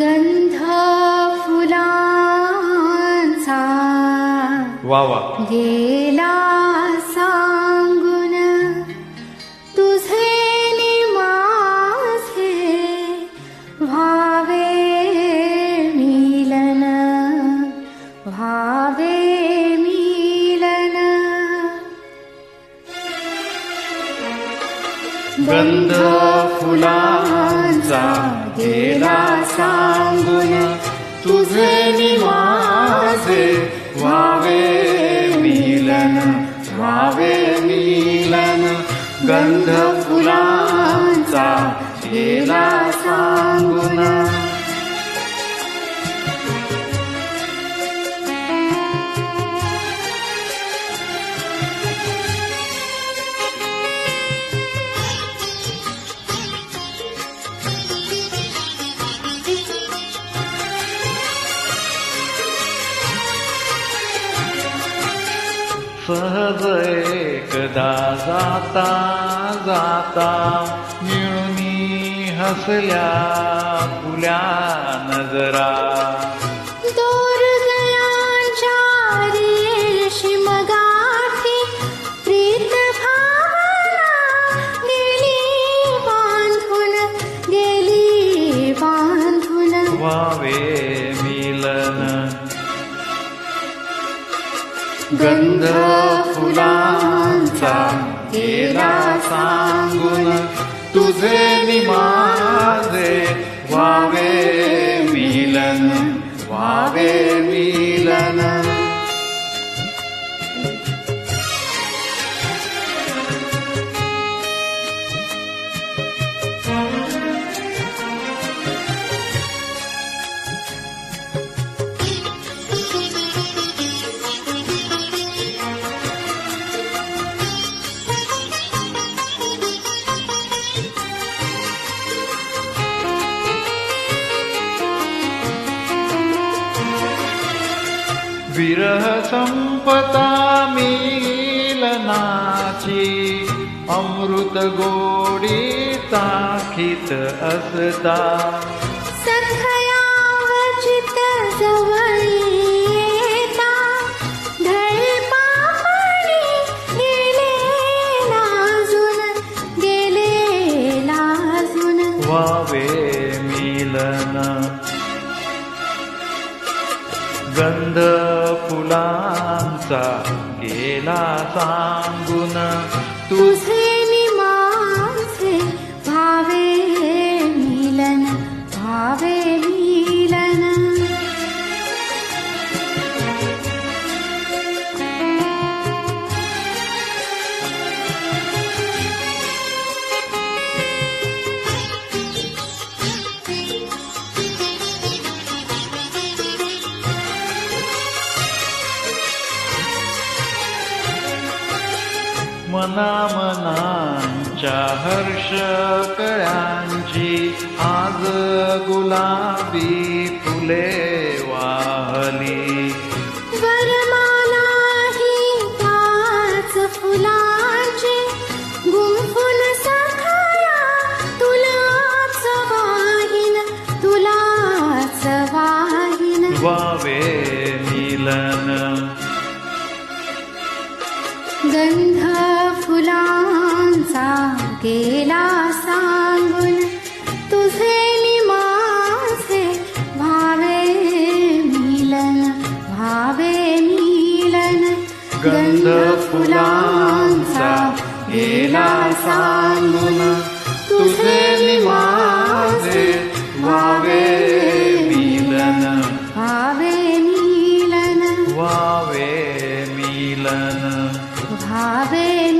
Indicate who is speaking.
Speaker 1: गंध फुलांचा
Speaker 2: वा वा.
Speaker 1: गेला सांगून तुझे माझे व्हावे मिलन व्हावे मिलन.
Speaker 2: गंध फुलांचा गेला सांगून तुझे नि माझे व्हावे मिलन व्हावे मिलन. गंध फुलांचा गेला सांगुना सहज एकदा जाता जाता मिळूनी हसल्या फुल्या नजरा.
Speaker 1: दूर गयांच्या रेशीम गाठी प्रीत भावना गेली बांधून गेली बांधून.
Speaker 2: व्हावे गन्धफुला तेरा तुझे गुण वावे मालन् वावे मि विरह सम्पदा मिलना अमृत गोडी गंध फुलांचा गेला सांगून तुझे मना मनांच्या हर्ष कळ्यांची आज गुलाबी फुले वाहली.
Speaker 1: फुलांची गुंफून सखाया तुलाच वाहीन तुलाच वाहीन.
Speaker 2: वावे केला सांगून तुझे माझे भावे मिलन भावे मिलन
Speaker 1: गंध फुलांचा केला सांगून तुझे माझे भावे मिलन भावे मिलन
Speaker 2: भावे मिलन. भावे